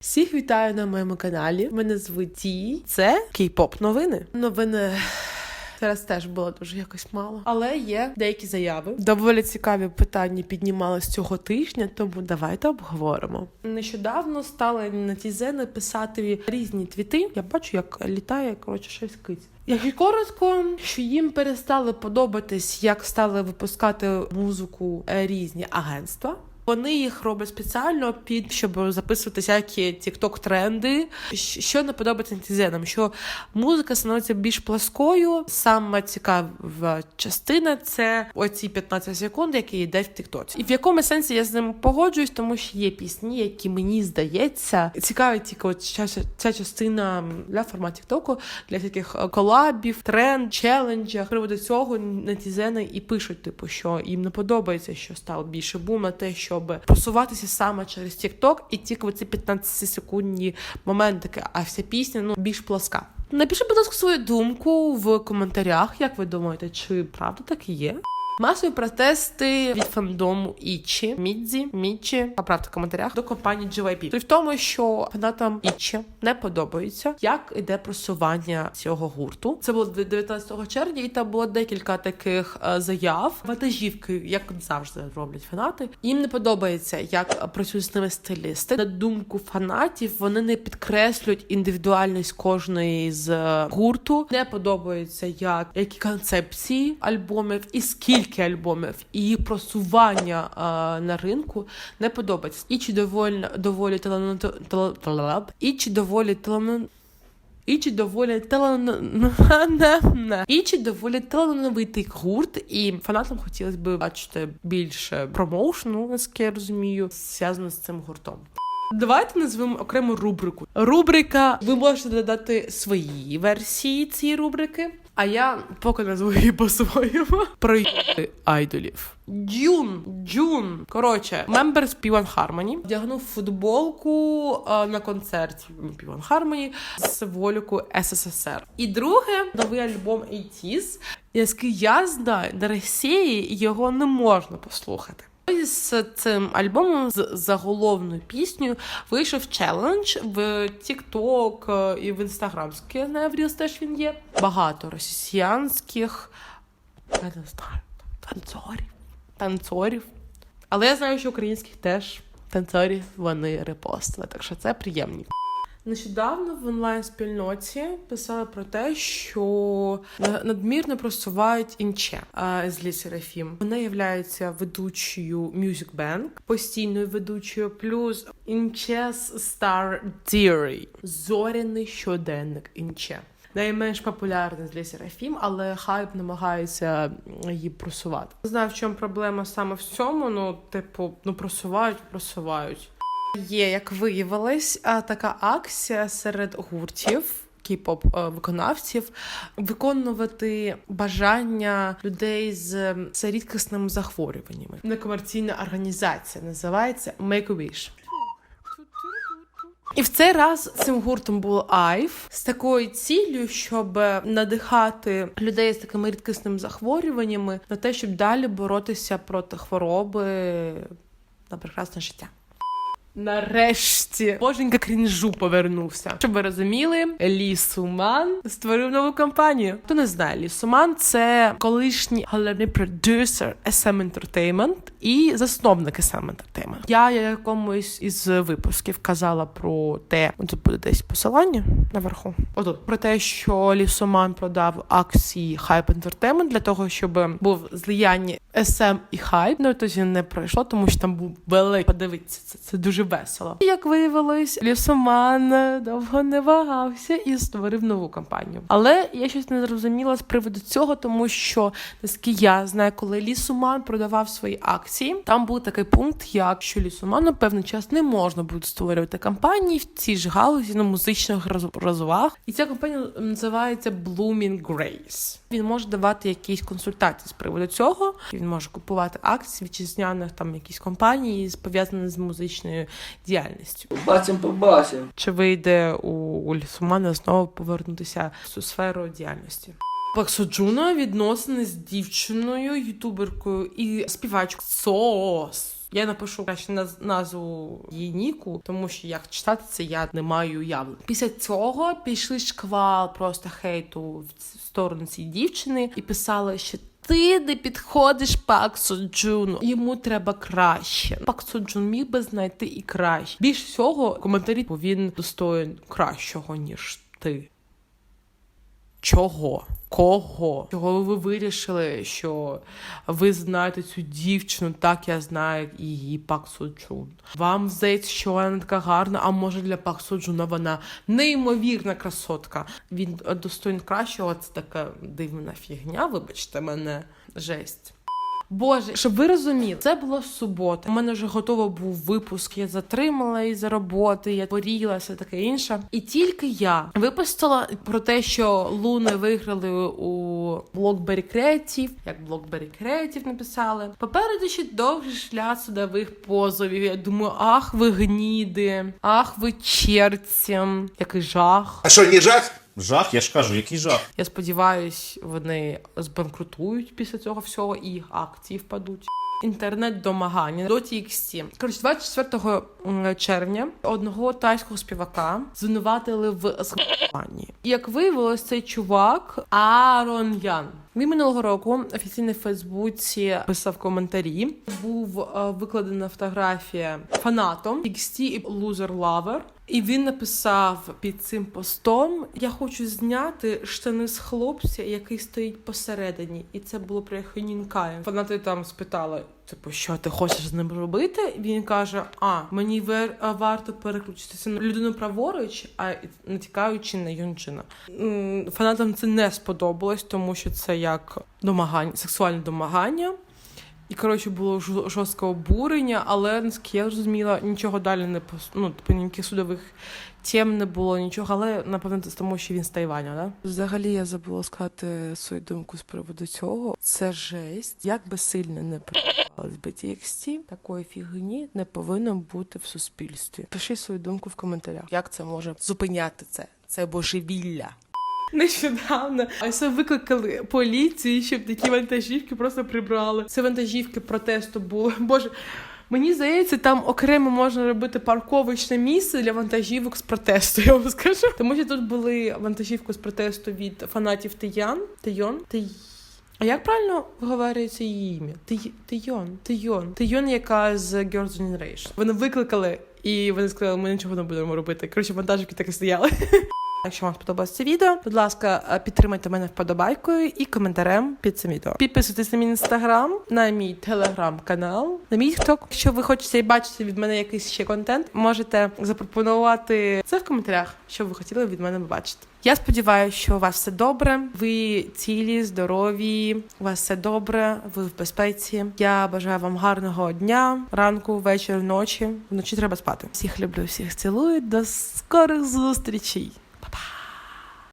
Всіх вітаю на моєму каналі. Мене звуть Ті. Це кей-поп новини. Новини. Зараз теж було дуже якось мало, але є деякі заяви. Доволі цікаві питання піднімались цього тижня, тому давайте обговоримо. Нещодавно стали нетізени писати різні твіти. Я бачу, як літає коротше щось киць. Якщо коротко, що їм перестали подобатись, як стали випускати музику е, різні агентства. Вони їх роблять спеціально під щоб записувати всякі тікток тренди. Що не подобається нетізенам, що музика становиться більш пласкою. Саме цікава частина це оці 15 секунд, які йде в тіктоці. І в якому сенсі я з ним погоджуюсь, тому що є пісні, які мені здається цікаві тільки от ця, ця частина для формату тіктоку, для всяких е, колабів, тренд, челенджах. З Приводу цього нетізени і пишуть, типу, що їм не подобається, що став більше бум на те, щоб просуватися саме через TikTok і тільки ці 15 секундні моментики, а вся пісня ну більш пласка. Напишіть, будь ласка, свою думку в коментарях. Як ви думаєте, чи правда так і є? Масові протести від фандому Ічі, Мідзі, Мічі, поправте в коментарях до компанії GYP. Суть в тому, що фанатам Ічі не подобається, як іде просування цього гурту. Це було 19 червня, і там було декілька таких е, заяв. Вантажівки, як завжди роблять фанати. Їм не подобається, як працюють з ними стилісти. На думку фанатів, вони не підкреслюють індивідуальність кожної з е, гурту. Не подобається, як які концепції альбомів і скільки альбомів і їх просування а, на ринку не подобається. І чи доволі доволі талановито і чи доволі талановито і чи доволі талановитий і чи доволі талановитий гурт, і фанатам хотілося б бачити більше промоушену, наскільки я розумію, зв'язано з цим гуртом. Давайте назвемо окрему рубрику. Рубрика. Ви можете додати свої версії цієї рубрики. А я поки назву її по-своєму про айдолів. Джун, Джун. Коротше, мембер з P1 Harmony вдягнув футболку а, на концерті P1 Harmony з символіку СССР. І друге, новий альбом 80's, який я знаю, на Росії його не можна послухати. З цим альбомом з заголовною піснею вийшов челендж в TikTok і в знаю, в Reels теж він є. Багато росіянських я не знаю, танцорів. Танцорів. Але я знаю, що українських теж танцорів вони репостили, так що це приємні. Нещодавно в онлайн-спільноті писали про те, що надмірно просувають інче з Серафім. Вона є ведучою Music Bank, постійною ведучою, плюс інчес Star Diary. зоряний щоденник інче. Найменш популярний з Лі Серафім, але хайп намагається її просувати. Не знаю, в чому проблема саме в цьому. Ну, типу, ну просувають, просувають. Є, як виявилось, така акція серед гуртів. Кей-поп виконавців виконувати бажання людей з, з рідкісними захворюваннями. Некомерційна організація називається Make-A-Wish. І в цей раз цим гуртом був Айв з такою ціллю, щоб надихати людей з такими рідкісними захворюваннями на те, щоб далі боротися проти хвороби на прекрасне життя. Нарешті боженька крінжу повернувся. Щоб ви розуміли, Лісуман створив нову компанію. Хто не знає, Лісуман це колишній головний продюсер SM Entertainment і засновник SM Entertainment. Я якомусь із випусків казала про те, тут буде десь посилання наверху. Отут про те, що Лісуман продав акції Hype Entertainment для того, щоб був злияння SM і Hype. Ну тоді не пройшло, тому що там був великий. Подивіться, це, це дуже весело. Як виявилось, лісоман довго не вагався і створив нову компанію. Але я щось не зрозуміла з приводу цього, тому що наскільки я знаю, коли лісоман продавав свої акції, там був такий пункт, як що лісоману певний час не можна буде створювати компанії в цій ж галузі на музичних розваг. І ця компанія називається Blooming Grace. Він може давати якісь консультації з приводу цього. Він може купувати акції вітчизняних там якісь компанії пов'язані з музичною діяльністю. Побачимо, побачимо. Чи вийде у Лісумана знову повернутися в цю сферу діяльності? Пак Соджуна відносини з дівчиною, ютуберкою і співачкою Сос. Я напишу краще наз- назву її ніку, тому що як читати це я не маю уявлення. Після цього пішли шквал просто хейту в сторону цієї дівчини і писали, що. Ти не підходиш Пак Соджуну. Йому треба краще. Пак Соджун міг би знайти і краще. Більш всього, коментарі бо він достоїн кращого, ніж ти. Чого? Кого? Чого ви вирішили, що ви знаєте цю дівчину, так я знаю її Пак Суджун. Вам здається, що вона така гарна, а може для Пак Суджуна вона неймовірна красотка. Він достойно кращого, це така дивна фігня, вибачте мене, жесть. Боже, щоб ви розуміли, це було субота. У мене вже готово був випуск. Я затримала із роботи, я хворіла, все таке інше. І тільки я випустила про те, що Луни виграли у Blockberry Creative, як Blockberry Creative написали. Попереду ще довгий шлях судових позовів. Я думаю, ах, ви гніди, ах, ви черці, який жах. А що, не жах? Жах, я ж кажу, який жах. Я сподіваюсь, вони збанкрутують після цього всього і їх акції впадуть. Інтернет-домагання до TXT. Коротше, 24 червня одного тайського співака звинуватили в схвалюванні. Як виявилось, цей чувак Арон Ян. Він минулого року офіційно в Фейсбуці писав коментарі. Був е, викладена фотографія фанатом XT і Loser Lover. І він написав під цим постом: Я хочу зняти штани з хлопця, який стоїть посередині. І це було про Хенінкає. Фанати там спитали: типу, що ти хочеш з ним робити? Він каже: А, мені варто переключитися на людину праворуч, а натякаючи на Юнджина. М, Фанатам це не сподобалось, тому що це як домагання, сексуальне домагання. І коротше було жорстке обурення, але наскільки я зрозуміла, нічого далі не ну, типу, ніяких судових тем не було нічого, але напевно це тому, що він з Тайваня, да? Взагалі я забула сказати свою думку з приводу цього. Це жесть. Як би сильно не приїхалось би TXT, такої фігні не повинно бути в суспільстві. Пиши свою думку в коментарях. Як це може зупиняти це? Це божевілля. Нещодавно ось викликали поліцію, щоб такі вантажівки просто прибрали. Це вантажівки протесту були. Боже, мені здається, там окремо можна робити парковочне місце для вантажівок з протесту. Я вам скажу. Тому що тут були вантажівки з протесту від фанатів Тиян. Тийон. Ти... А як правильно виговорюється її ім'я? Ти- Тийон. Тийон. Тийон, яка з Girls' Generation. Вони викликали, і вони сказали, ми нічого не будемо робити. Коротше, вантажівки так і стояли. Якщо вам сподобалось це відео, будь ласка, е, підтримайте мене вподобайкою і коментарем під цим відео. Підписуйтесь на мій інстаграм, на мій телеграм-канал, на мій тікток. Якщо ви хочете і бачити від мене якийсь ще контент, можете запропонувати це в коментарях, що ви хотіли від мене побачити. Я сподіваюся, що у вас все добре. Ви цілі, здорові, у вас все добре, ви в безпеці. Я бажаю вам гарного дня, ранку, вечір, ночі. Вночі треба спати. Всіх люблю, всіх цілую. До скорих зустрічей.